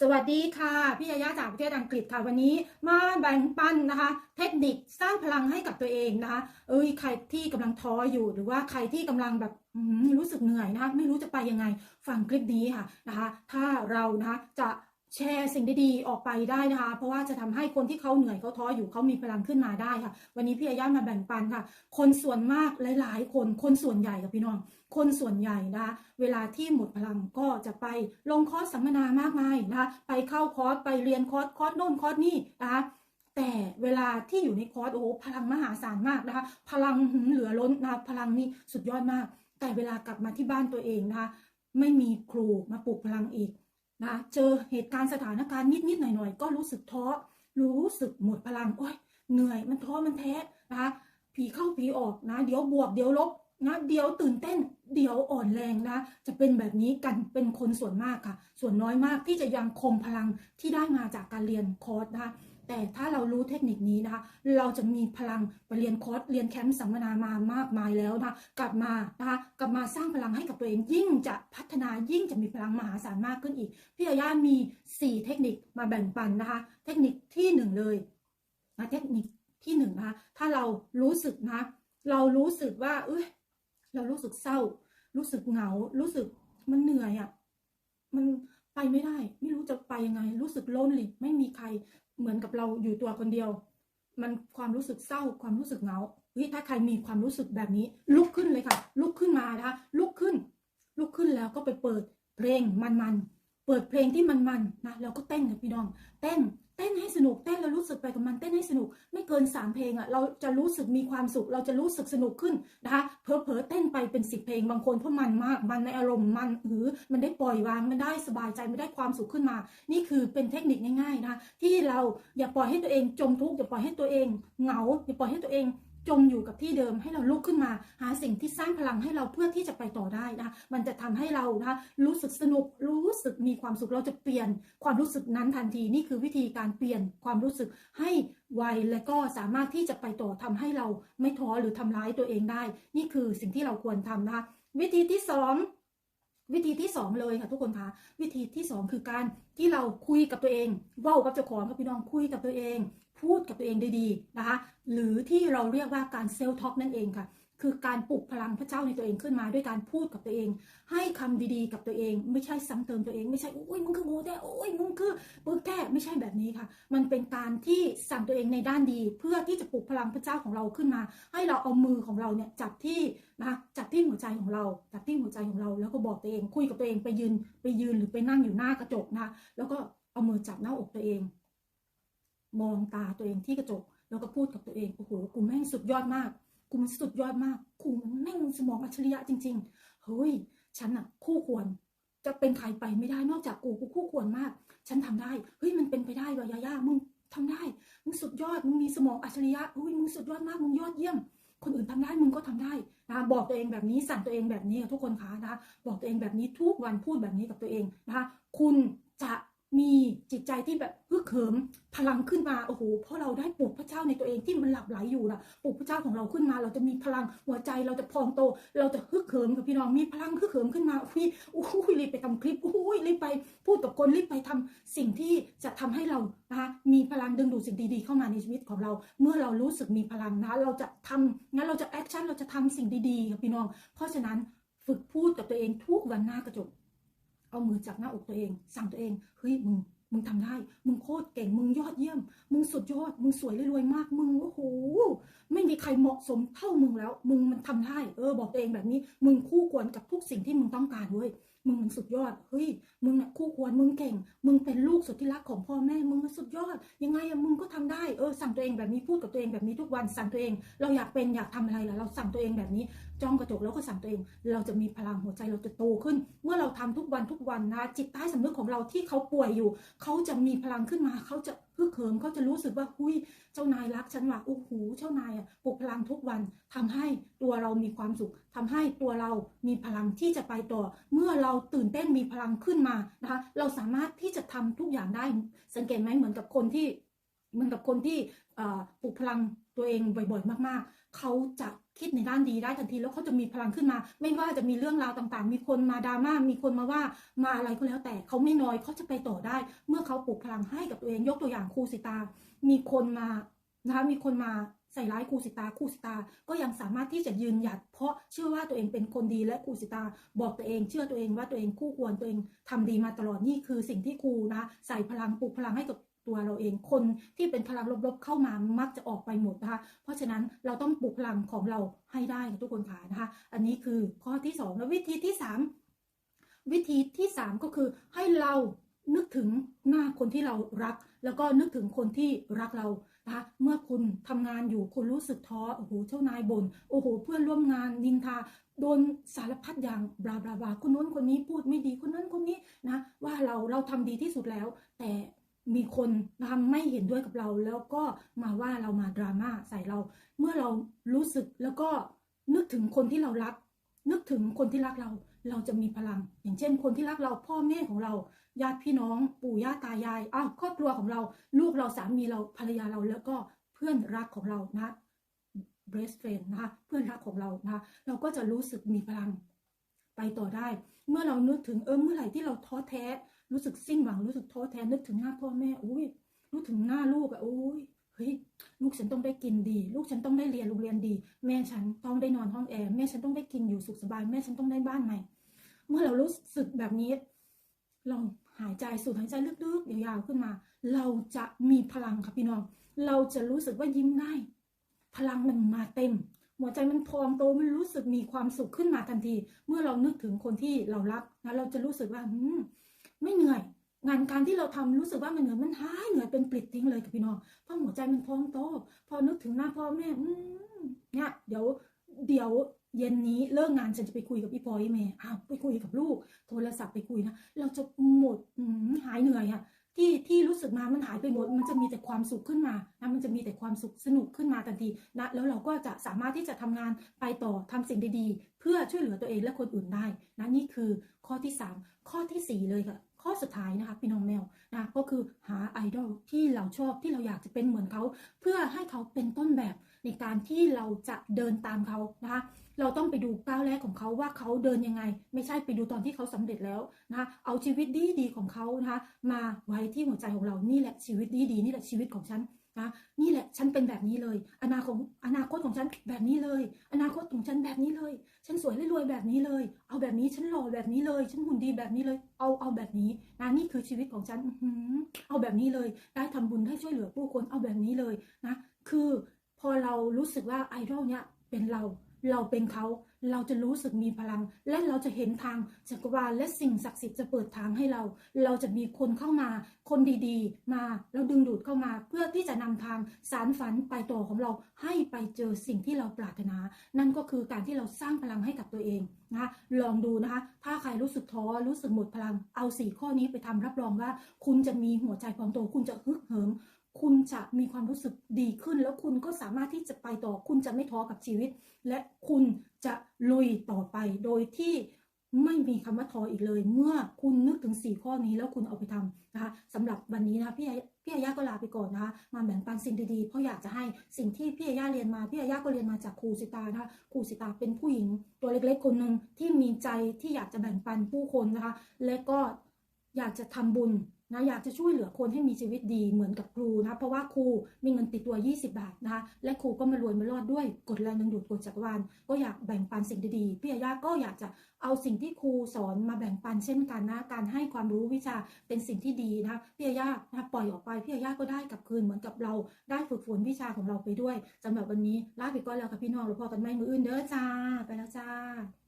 สวัสดีค่ะ พี่ยายาจากประเทศอังกฤษค่ะ วันนี้มาแบ่งปันนะคะ เทคนิคสร้างพลังให้กับตัวเองนะคะ เอ้ยใครที่กำลังท้ออยู่หรือว่าใครที่กำลังแบบรู้สึกเหนื่อยนะคะไม่รู้จะไปยังไงฟังคลิปนี้ค่ะนะคะ ถ้าเรานะคะจะ แชร์สิ่งดีๆออกไปได้นะคะ เพราะว่าจะทำให้คนที่เขาเหนื่อยเขาท้ออยู่เขามีพลังขึ้นมาได้ค่ะ วันนี้พี่ยาย่ามาแบ่งปันค่ะ คนส่วนมากหลาย ๆ คนคนส่วนใหญ่กับพี่น้อง คนส่วนใหญ่นะคะเวลาที่หมดพลังก็จะไปลงคอร์สสัมมนามากมายนะคะไปเข้าคอร์สไปเรียนคอร์สคอร์สโน่นคอร์สนี่นะคะแต่เวลาที่อยู่ในคอร์สโอ้พลังมหาศาลมากนะคะ พลังหือเหลือล้นนะคะพลังนี่สุดยอดมาก แต่เวลากลับมาที่บ้านตัวเองนะคะไม่มีครูมาปลุกพลังอีก นะเจอเหตุการณ์สถานการณ์นิดๆหน่อยๆ ก็รู้สึกท้อรู้สึกหมดพลังโอ้ยเหนื่อยมันท้อมันแท้นะคะผีเข้าผีออกนะ เดี๋ยวบวกเดี๋ยวลบนะเดี๋ยวตื่นเต้นเดี๋ยวอ่อนแรงนะ จะเป็นแบบนี้กันเป็นคนส่วนมากค่ะ ส่วนน้อยมากที่จะยังคงพลังที่ได้มาจากการเรียนคอร์สนะคะ แต่ถ้าเรารู้เทคนิคนี้นะคะ เราจะมีพลังไปเรียนคอร์สเรียนแคมป์สัมมนามามากมายแล้วนะคะกลับมานะคะกลับมาสร้างพลังให้กับตัวเอง ยิ่งจะพัฒนายิ่งจะมีพลังมหาศาลมากขึ้นอีก พี่อาย่ามี 4 เทคนิคมาแบ่งปันนะคะ เทคนิคที่หนึ่งเลยนะเทคนิคที่หนึ่งนะคะถ้าเรารู้สึกนะเรารู้สึกว่า เอ้ยเรารู้สึกเศร้า รู้สึกเหงา รู้สึกมันเหนื่อยอะ่ะมัน ไปไม่ได้ ไม่รู้จะไปยังไง รู้สึกโลนเลยไม่มีใครเหมือนกับเราอยู่ตัวคนเดียว มันความรู้สึกเศร้าความรู้สึกเหงาเฮ้ยถ้าใครมีความรู้สึกแบบนี้ ลุกขึ้นเลยค่ะ ลุกขึ้นมานะคะลุกขึ้น ลุกขึ้นแล้วก็ไปเปิดเพลงมันๆ เปิดเพลงที่มันๆนะแล้วก็เต้นกับพี่น้อง เต้นเต้นให้สนุกเต้นแล้วรู้สึกไปกับมันเต้นให้สนุก ไม่เกินสามเพลงอะ่ะเราจะรู้สึกมีความสุข เราจะรู้สึกสนุกขึ้นนะคะเพอเพอเต้นไปเป็นสิบเพลงบางคนเพราะมันมากมันในอารมณ์มันหรือมันได้ปล่อยวางมันได้สบายใจมันได้ความสุขขึ้นมา นี่คือเป็นเทคนิคง่ายๆนะคะที่เราอย่าปล่อยให้ตัวเองจมทุกข์อย่าปล่อยให้ตัวเองเหงาอย่าปล่อยให้ตัวเอง จมอยู่กับที่เดิมให้เราลุกขึ้นมา หาสิ่งที่สร้างพลังให้เราเพื่อที่จะไปต่อได้นะคะมันจะทำให้เรานะคะรู้สึกสนุกรู้สึกมีความสุขเราจะเปลี่ยนความรู้สึกนั้นทันทีนี่คือวิธีการเปลี่ยนความรู้สึกให้ไวและก็สามารถที่จะไปต่อทำให้เราไม่ท้อหรือทำร้ายตัวเองได้ นี่คือสิ่งที่เราควรทำนะคะวิธีที่สองวิธีที่สองเลยค่ะทุกคนคะวิธีที่สองคือการที่เราคุยกับตัวเองเว้ากับเจ้าของกับพี่น้องคุยกับตัวเอง พูดกับตัวเองดีๆนะคะ หรือที่เราเรียกว่าการเซลท็อกนั่นเองค่ะ คือการปลุกพลังพระเจ้าในตัวเองขึ้นมาด้วยการพูดกับตัวเอง ให้คำดีๆกับตัวเอง ไม่ใช่ซ้ำเติมตัวเองไม่ใช่โอ้ยมึงคือโง่แต่โอ้ยมึงคือปึกแก้ไม่ใช่แบบนี้ค่ะ มันเป็นการที่สั่งตัวเองในด้านดี เพื่อที่จะปลุกพลังพระเจ้าของเราขึ้นมา ให้เราเอามือของเราเนี่ยจับที่นะคะจับที่หัวใจของเราจับที่หัวใจของเรา แล้วก็บอกตัวเองคุยกับตัวเองไปยืนไปยืนหรือไปนั่งอยู่หน้ากระจกนะคะแล้วก็เอามือจับหน้าอกตัวเอง มองตาตัวเองที่กระจก แล้วก็พูดกับตัวเองโอ้โหกูแม่งสุดยอดมากกูมันสุดยอดมากกูมันแม่งสมองอัจฉริยะจริง ๆ เฮ้ย ฉันอะคู่ควร จะเป็นใครไปไม่ได้นอกจากกูกูคู่ควรมาก ฉันทำได้ เฮ้ยมันเป็นไปได้ว่ะยาย่ามึงทำได้ มึงสุดยอด มึงมีสมองอัจฉริยะเฮ้ยมึงสุดยอดมาก มึงยอดเยี่ยม คนอื่นทำได้ มึงก็ทำได้นะ บอกตัวเองแบบนี้ สั่งตัวเองแบบนี้ทุกคนคะนะคะบอกตัวเองแบบนี้ทุกวันพูดแบบนี้กับตัวเองนะคะ คุณจะ มีจิตใจที่แบบฮึกเหิมพลังขึ้นมาโอ้โหเพราะเราได้ปลุกพระเจ้าในตัวเองที่มันหลับไหลอยู่นะปลุกพระเจ้าของเราขึ้นมาเราจะมีพลังหัวใจเราจะพองโต เราจะฮึกเหิมกับพี่น้องมีพลังฮึกเหิมขึ้นมาอุ้ยอุ้ยรีบไปทำคลิปอุ้ยรีบไปพูดกับคนรีบไปทำสิ่งที่จะทำให้เรานะคะมีพลังดึงดูดสิ่งดีๆ เข้ามาในชีวิตของเรา เมื่อเรารู้สึกมีพลังนะเราจะทำงั้นเราจะแอคชั่นเราจะทำสิ่งดีๆกับพี่น้อง เพราะฉะนั้นฝึกพูดกับตัวเองทุกวันหน้ากระจก เอามือจับหน้าอกตัวเอง สั่งตัวเองเฮ้ยมึงมึงทำได้ มึงโคตรเก่ง มึงยอดเยี่ยม มึงสุดยอด มึงสวยรวยมาก มึงโอ้โห ไม่มีใครเหมาะสมเท่ามึงแล้ว มึงมันทำได้ เออ บอกตัวเองแบบนี้ มึงคู่ควรกับทุกสิ่งที่มึงต้องการเว้ย มึงมันสุดยอด เฮ้ย มึงน่ะคู่ควร มึงเก่ง มึงเป็นลูกสุดที่รักของพ่อแม่ มึงมันสุดยอด ยังไงอะมึงก็ทำได้ เออ สั่งตัวเองแบบนี้ พูดกับตัวเองแบบนี้ทุกวัน สั่งตัวเอง เราอยากเป็นอยากทำอะไรล่ะ เราสั่งตัวเองแบบนี้ จ้องกระจกแล้วก็สั่งตัวเอง เราจะมีพลังหัวใจเราจะโตขึ้น เมื่อเราทำทุกวันทุกวันนะ จิตใต้สำนึกของเราที่เขาป่วยอยู่ เขาจะมีพลังขึ้นมา เขาจะ ฮึกเหิมเขาจะรู้สึกว่าหุยเจ้านายรักฉันว่ะโอ้โหเจ้านายอะปลุกพลังทุกวันทำให้ตัวเรามีความสุขทำให้ตัวเรามีพลังที่จะไปต่อ เมื่อเราตื่นเต้นมีพลังขึ้นมานะคะเราสามารถที่จะทำทุกอย่างได้สังเกตไหมเหมือนกับคนที่เหมือนกับคนที่ปลุกพลังตัวเองบ่อยๆ มากๆเขาจะคิดในด้านดีได้ทันทีแล้วเขาจะมีพลังขึ้นมา ไม่ว่าจะมีเรื่องราวต่างๆ มีคนมาดราม่ามีคนมาว่ามาอะไรก็แล้วแต่เขาไม่น้อยเขาจะไปต่อได้ เมื่อเขาปลุกพลังให้กับตัวเองยกตัวอย่างครูสิตา มีคนมานะคะมีคนมาใส่ร้ายครูสิตาครูสิตา ก็ยังสามารถที่จะยืนหยัด เพราะเชื่อว่าตัวเองเป็นคนดีและครูสิตา บอกตัวเองเชื่อตัวเองว่าตัวเองคู่ควรตัวเองทำดีมาตลอดนี่คือสิ่งที่ครูนะ ใส่พลังปลุกพลังให้กับ ตัวเราเองคนที่เป็นพลังลบๆเข้ามามักจะออกไปหมดนะคะเพราะฉะนั้นเราต้องปลุกพลังของเราให้ได้ค่ะทุกคนค่ะนะคะ อันนี้คือข้อที่สองแล้ววิธีที่สามวิธีที่สามก็คือให้เรานึกถึงหน้าคนที่เรารัก แล้วก็นึกถึงคนที่รักเรานะคะเมื่อคุณทำงานอยู่คุณรู้สึกท้อโอ้โหเจ้านายบน่นโอ้โห เพื่อนร่วมงานนินทา โดนสารพัดอย่างบลาบลาบลาคนนู้นคนนี้พูดไม่ดีคนนั้นคนนี้นะว่าเราเราทำดีที่สุดแล้ว แต่ มีคนนะคะไม่เห็นด้วยกับเรา แล้วก็มาว่าเรามาดราม่าใส่เรา เมื่อเรารู้สึกแล้วก็นึกถึงคนที่เรารัก นึกถึงคนที่รักเรา เราจะมีพลัง อย่างเช่น คนที่รักเราพ่อแม่ของเราญาติพี่น้อง ปู่ย่าตายายอ้าวครอบครัวของเรา ลูกเราสามีเราภรรยาเราแล้วก็เพื่อนรักของเรานะ best friend นะคะเพื่อนรักของเรานะคะเราก็จะรู้สึกมีพลังไปต่อได้ เมื่อเรานึกถึงเออเมื่อไหร่ที่เราท้อแท้ รู้สึกสิ้นหวังรู้สึกท้อแท้นึกถึงหน้าพ่อแม่อุ้ยรู้ถึงหน้าลูกอะอุ้ยเฮ้ยลูกฉันต้องได้กินดี ลูกฉันต้องได้เรียนโรงเรียนดี แม่ฉันต้องได้นอนห้องแอร์แม่ฉันต้องได้กินอยู่สุขสบายแม่ฉันต้องได้บ้านใหม่ เมื่อเรารู้สึกแบบนี้เราหายใจสูดหายใจลึกๆยาวๆขึ้นมา เราจะมีพลังค่ะพี่น้อง เราจะรู้สึกว่ายิ้มได้ พลังมันมาเต็ม หัวใจมันพองโตมันรู้สึกมีความสุขขึ้นมาทันที เมื่อเรานึกถึงคนที่เรารักนะเราจะรู้สึกว่าอืม ไม่เหนื่อย งานการที่เราทำรู้สึกว่ามันเหนื่อยมันหายเหนื่อยเป็นปลิดทิ้งเลยค่ะพี่น้องเพราะหัวใจมันพองโต พอนึกถึงหน้าพ่อแม่อืเนี่ยเดี๋ยวเดี๋ยวเย็นนี้เลิกงานฉันจะไปคุยกับพี่พลอยเม่อ้าวไปคุยกับลูก โทรศัพท์ไปคุยนะ เราจะหมดหายเหนื่อยอะ ที่ที่รู้สึกมามันหายไปหมด มันจะมีแต่ความสุขขึ้นมานะมันจะมีแต่ความสุขสนุกขึ้นมาทันทีนะแล้วเราก็จะสามารถที่จะทำงานไปต่อทำสิ่งดีๆ เพื่อช่วยเหลือตัวเองและคนอื่นได้นะนี่คือข้อที่ 3 ข้อทีสี่4 เลยค่ะ ข้อสุดท้ายนะคะพี่น้องแมวนะก็คือหาไอดอลที่เราชอบที่เราอยากจะเป็นเหมือนเขา เพื่อให้เขาเป็นต้นแบบในการที่เราจะเดินตามเขานะคะเราต้องไปดูก้าวแรกของเขาว่าเขาเดินยังไง ไม่ใช่ไปดูตอนที่เขาสำเร็จแล้วนะคะเอาชีวิตดีดีๆของเขานะคะมาไว้ที่หัวใจของเรานี่แหละชีวิตดีดีๆนี่แหละชีวิตของฉัน นะนี่แหละฉันเป็นแบบนี้เลย อนาคตอนาคตของฉันแบบนี้เลย อนาคตของฉันแบบนี้เลย ฉันสวยและรวยแบบนี้เลย เอาแบบนี้ฉันหล่อแบบนี้เลย ฉันหุ่นดีแบบนี้เลย เอาเอาแบบนี้นะนี่คือชีวิตของฉันอื้อหือเอาแบบนี้เลย ได้ทำบุญได้ช่วยเหลือผู้คนเอาแบบนี้เลยนะคือพอเรารู้สึกว่าไอดอลเนี้ยเป็นเรา เราเป็นเขาเราจะรู้สึกมีพลัง และเราจะเห็นทางจักรวาลและสิ่งศักดิ์สิทธิ์จะเปิดทางให้เรา เราจะมีคนเข้ามา คนดีๆ มาแล้วดึงดูดเข้ามา เพื่อที่จะนำทางสารฝันไปต่อของเราให้ไปเจอสิ่งที่เราปรารถนา นั่นก็คือการที่เราสร้างพลังให้กับตัวเองนะคะลองดูนะคะ ถ้าใครรู้สึกท้อรู้สึกหมดพลังเอาสี่ข้อนี้ไปทำรับรองว่า คุณจะมีหัวใจพองโตคุณจะฮึกเหิม คุณจะมีความรู้สึกดีขึ้น แล้วคุณก็สามารถที่จะไปต่อ คุณจะไม่ท้อกับชีวิต และคุณจะลุยต่อไป โดยที่ไม่มีคำว่าท้ออีกเลย เมื่อคุณนึกถึง 4 ข้อนี้แล้วคุณเอาไปทำนะคะสำหรับวันนี้นะคะพี่พี่ยาย่าก็ลาไปก่อนนะคะ มาแบ่งปันสิ่งดีๆ เพราะอยากจะให้สิ่งที่พี่ยาย่าเรียนมา พี่ยาย่าก็เรียนมาจากครูสิตานะคะ ครูสิตาเป็นผู้หญิงตัวเล็กๆ คนหนึ่งที่มีใจที่อยากจะแบ่งปันผู้คนนะคะ และก็อยากจะทำบุญ นะอยากจะช่วยเหลือคนให้มีชีวิตดีเหมือนกับครูนะเพราะว่าครูมีเงินติดตัว 20 บาทนะคะและครูก็มารวยมารอดด้วยกฎแรงดึงดูดกฎจักรวาลก็อยากแบ่งปันสิ่งดีๆพี่อาญาก็อยากจะเอาสิ่งที่ครูสอนมาแบ่งปันเช่นกันนะการให้ความรู้วิชาเป็นสิ่งที่ดีนะพี่อาญานะปล่อยออกไปพี่อาญาก็ได้กลับคืนเหมือนกับเราได้ฝึกฝนวิชาของเราไปด้วยสำหรับวันนี้ลาไปก่อนแล้วค่ะพี่น้องเราพอกันไหมมืออื่นเด้อจ้าไปแล้วจ้า